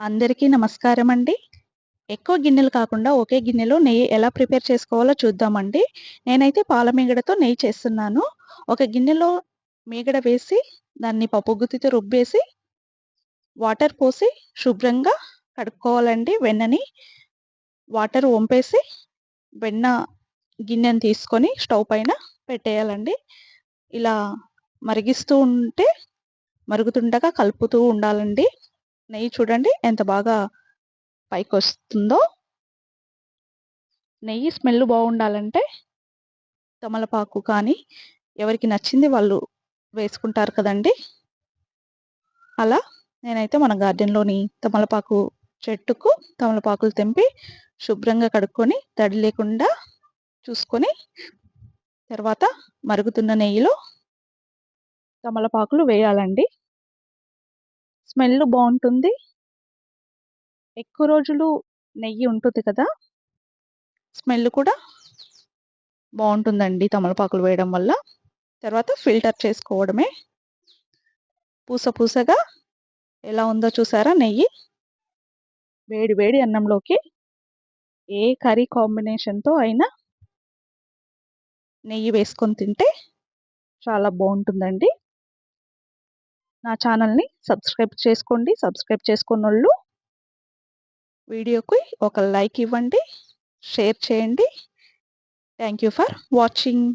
అందరికీ నమస్కారం అండి. ఎక్కువ గిన్నెలు కాకుండా ఒకే గిన్నెలో నెయ్యి ఎలా ప్రిపేర్ చేసుకోవాలో చూద్దామండి. నేనైతే పాల మీగడతో నెయ్యి చేస్తున్నాను. ఒక గిన్నెలో మీగడ వేసి దాన్ని పప్పుగుత్తితో రుబ్బేసి వాటర్ పోసి శుభ్రంగా కడుక్కోవాలండి వెన్నని. వాటర్ వంపేసి వెన్న గిన్నెని తీసుకొని స్టవ్ పైన పెట్టేయాలండి. ఇలా మరిగిస్తూ ఉంటే మరుగుతుండగా కలుపుతూ ఉండాలండి. నెయ్యి చూడండి ఎంత బాగా పైకి వస్తుందో నెయ్యి స్మెల్ బాగుండాలంటే తమలపాకు కానీ ఎవరికి నచ్చింది వాళ్ళు వేసుకుంటారు కదండి. అలా నేనైతే మన గార్డెన్లోని తమలపాకు చెట్టుకు తమలపాకులు తెంపి శుభ్రంగా కడుక్కొని తడి లేకుండా చూసుకొని తర్వాత మరుగుతున్న నెయ్యిలో తమలపాకులు వేయాలండి. స్మెల్ బాగుంటుంది ఎక్కువ రోజులు నెయ్యి ఉంటుంది కదా! స్మెల్ కూడా బాగుంటుందండి తమలపాకులు వేయడం వల్ల. తర్వాత ఫిల్టర్ చేసుకోవడమే. పూస పూసగా ఎలా ఉందో చూసారా నెయ్యి? వేడి వేడి అన్నంలోకి ఏ కర్రీ కాంబినేషన్తో అయినా నెయ్యి వేసుకొని తింటే చాలా బాగుంటుందండి నా ఛానల్ని సబ్స్క్రైబ్ చేసుకోండి. సబ్స్క్రైబ్ చేసుకున్న వాళ్ళు వీడియోకి ఒక లైక్ ఇవ్వండి. షేర్ చేయండి. Thank you for watching.